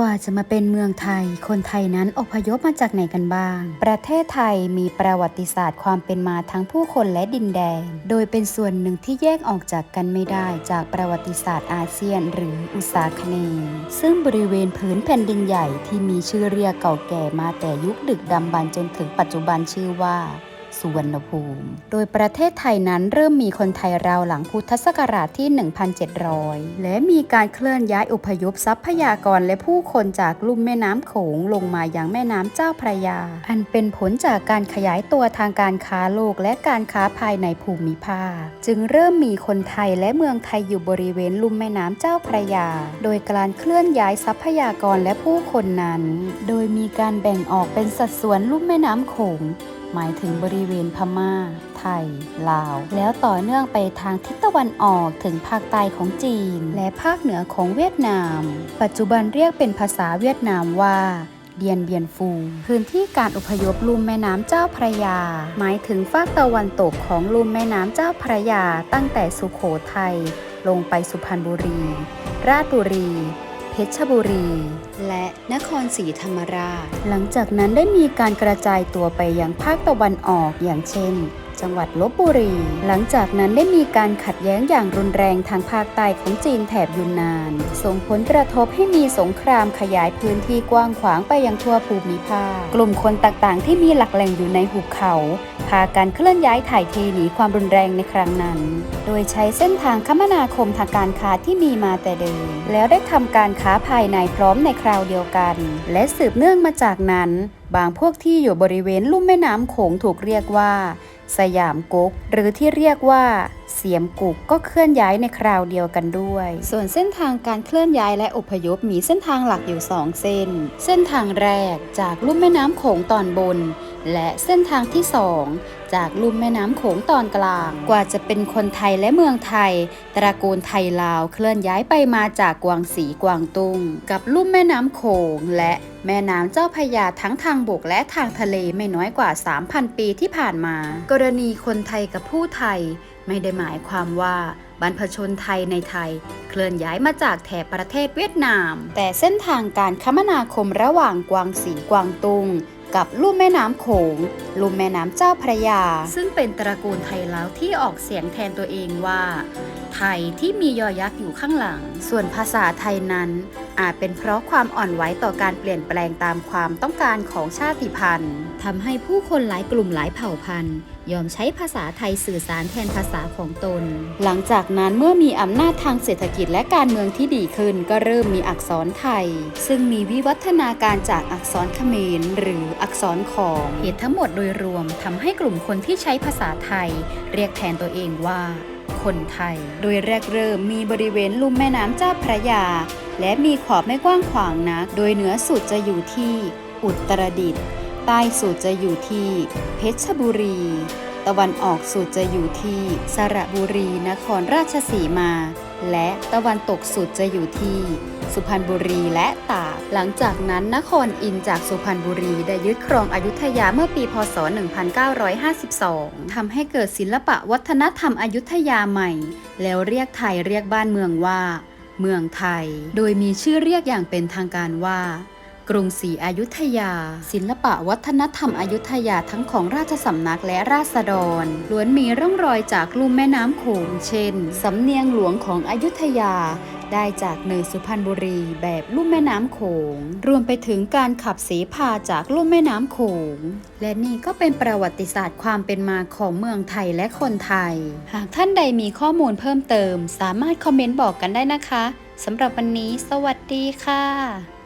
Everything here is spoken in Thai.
กว่าจะมาเป็นเมืองไทย คนไทยนั้นอพยพมาจากไหนกันบ้าง ประเทศไทยมีประวัติศาสตร์ความเป็นมาทั้งผู้คนและดินแดน โดยเป็นส่วนหนึ่งที่แยกออกจากกันไม่ได้จากประวัติศาสตร์อาเซียน หรืออุษาคเนย์ซึ่งบริเวณพื้นแผ่นดินใหญ่ที่มีชื่อเรียกเก่าแก่มาแต่ยุคดึกดำบรรจนถึงปัจจุบันชื่อว่า สุวรรณภูมิ โดยประเทศไทยนั้นเริ่มมีคนไทยราวหลังพุทธศักราชที่ 1,700 และมีการเคลื่อนย้ายอพยพทรัพยากรและผู้คนจากลุ่มแม่น้ำโขงลงมายังแม่น้ำเจ้าพระยา อันเป็นผลจากการขยายตัวทางการค้าโลกและการค้าภายในภูมิภาค จึงเริ่มมีคนไทยและเมืองไทยอยู่บริเวณลุ่มแม่น้ำเจ้าพระยา โดยการเคลื่อนย้ายทรัพยากรและผู้คนนั้น โดยมีการแบ่งออกเป็นสัดส่วนลุ่มแม่น้ำโขง หมายถึงบริเวณพม่า ไทย ลาว แล้วต่อเนื่องไปทางทิศตะวันออกถึงภาคใต้ของจีน และภาคเหนือของเวียดนาม ปัจจุบันเรียกเป็นภาษาเวียดนามว่าเดียนเบียนฟู พื้นที่การอพยพลุ่มแม่น้ำเจ้าพระยา หมายถึงฝากตะวันตกของลุ่มแม่น้ำเจ้าพระยาตั้งแต่สุโขทัยลงไปสุพรรณบุรี ราชบุรี เพชรบุรี และนครศรีธรรมราช หลังจากนั้นได้มีการกระจายตัวไปยังภาคตะวันออกอย่างเช่น จังหวัดลบบุรี หลังจากนั้นได้มีการขัดแย้งอย่างรุนแรงทางภาคใต้ของจีนแถบยุนนาน ส่งผลกระทบให้มีสงครามขยายพื้นที่กว้างขวางไปยังทั่วภูมิภาค กลุ่มคนต่างๆ ที่มีหลักแหล่งอยู่ในหุบเขา พาการเคลื่อนย้ายถ่ายเทหนีความรุนแรงในครั้งนั้น โดยใช้เส้นทางคมนาคมทางการค้าที่มีมาแต่เดิม แล้วได้ทำการค้าภายในพร้อมในคราวเดียวกัน และสืบเนื่องมาจากนั้น บางพวกที่อยู่บริเวณลุ่มแม่น้ำโขงถูกเรียกว่า สยามกุ๊กหรือที่เรียกว่า เสียมกุกก็เคลื่อนย้ายในคราวเดียวกันด้วย ส่วนเส้นทางการเคลื่อนย้ายและอพยพมีเส้นทางหลักอยู่ 2 เส้น เส้นทางแรกจากลุ่มแม่น้ำโขงตอนบน และเส้นทางที่ 2 จากลุ่มแม่น้ำโขงตอนกลาง กว่าจะเป็นคนไทยและเมืองไทย ตระกูลไทยลาวเคลื่อนย้ายไปมาจากกวางสีกวางตุงกับลุ่มแม่น้ำโขงและแม่น้ำเจ้าพยาทั้งทางบกและทางทะเลไม่น้อยกว่า 3,000 ปีที่ผ่านมา กรณีคนไทยกับผู้ไทย ไม่ได้หมายความว่าบรรพชนไทยในไทย เคลื่อนย้ายมาจากแถบประเทศเวียดนาม แต่เส้นทางการคมนาคมระหว่างกวางสีกวางตุงกับลุ่มแม่น้ำโขง ลุ่มแม่น้ำเจ้าพระยา ซึ่งเป็นตระกูลไทยแลาวที่ออกเสียงแทนตัวเองว่า ไทยที่มียอยักษ์อยู่ข้างหลัง ส่วนภาษาไทยนั้น อาจเป็นเพราะความอ่อนไหวต่อการเปลี่ยนแปลงตามความต้องการของชาติพันธุ์ทำให้ผู้คนหลายกลุ่มหลายเผ่าพันธุ์ ยอมใช้ภาษาไทยสื่อสารแทนภาษาของตน หลังจากนั้นเมื่อมีอำนาจทางเศรษฐกิจและการเมืองที่ดีขึ้น ก็เริ่มมีอักษรไทย ซึ่งมีวิวัฒนาการจากอักษรเขมรหรืออักษรขอมเหตุทั้งหมดโดยรวมทำให้กลุ่มคนที่ใช้ภาษาไทย เรียกแทนตัวเองว่า คนไทย โดยแรกเริ่มมีบริเวณลุ่มแม่น้ำเจ้าพระยา และมีขอบไม่กว้างขวางนัก โดยเหนือสุดจะอยู่ที่อุตรดิตถ์ใต้สุดจะอยู่ที่เพชรบุรี ตะวันออกสุดจะอยู่ที่สระบุรี นครราชสีมา และตะวันตกสุดจะอยู่ที่ สุพรรณบุรีและตาก หลังจากนั้นนครอินจากสุพรรณบุรีได้ยึดครองอยุธยาเมื่อปี พศ 1952ทำให้เกิดศิลปะวัฒนธรรมอยุธยาใหม่ แล้วเรียกไทยเรียกบ้านเมืองว่า เมืองไทย โดยมีชื่อเรียกอย่างเป็นทางการว่า กรุงศรีอยุธยา ศิลปะวัฒนธรรมอยุธยาทั้งของราชสำนักและราษฎรล้วนมีร่องรอยจากลุ่มแม่น้ำโขงเช่น สำเนียงหลวงของอยุธยาได้จากเนยสุพรรณบุรีแบบลุ่มแม่น้ำโขง รวมไปถึงการขับเสพาจากลุ่มแม่น้ำโขง และนี่ก็เป็นประวัติศาสตร์ความเป็นมาของเมืองไทยและคนไทย หากท่านใดมีข้อมูลเพิ่มเติม สามารถคอมเมนต์บอกกันได้นะคะสำหรับวันนี้ สวัสดีค่ะ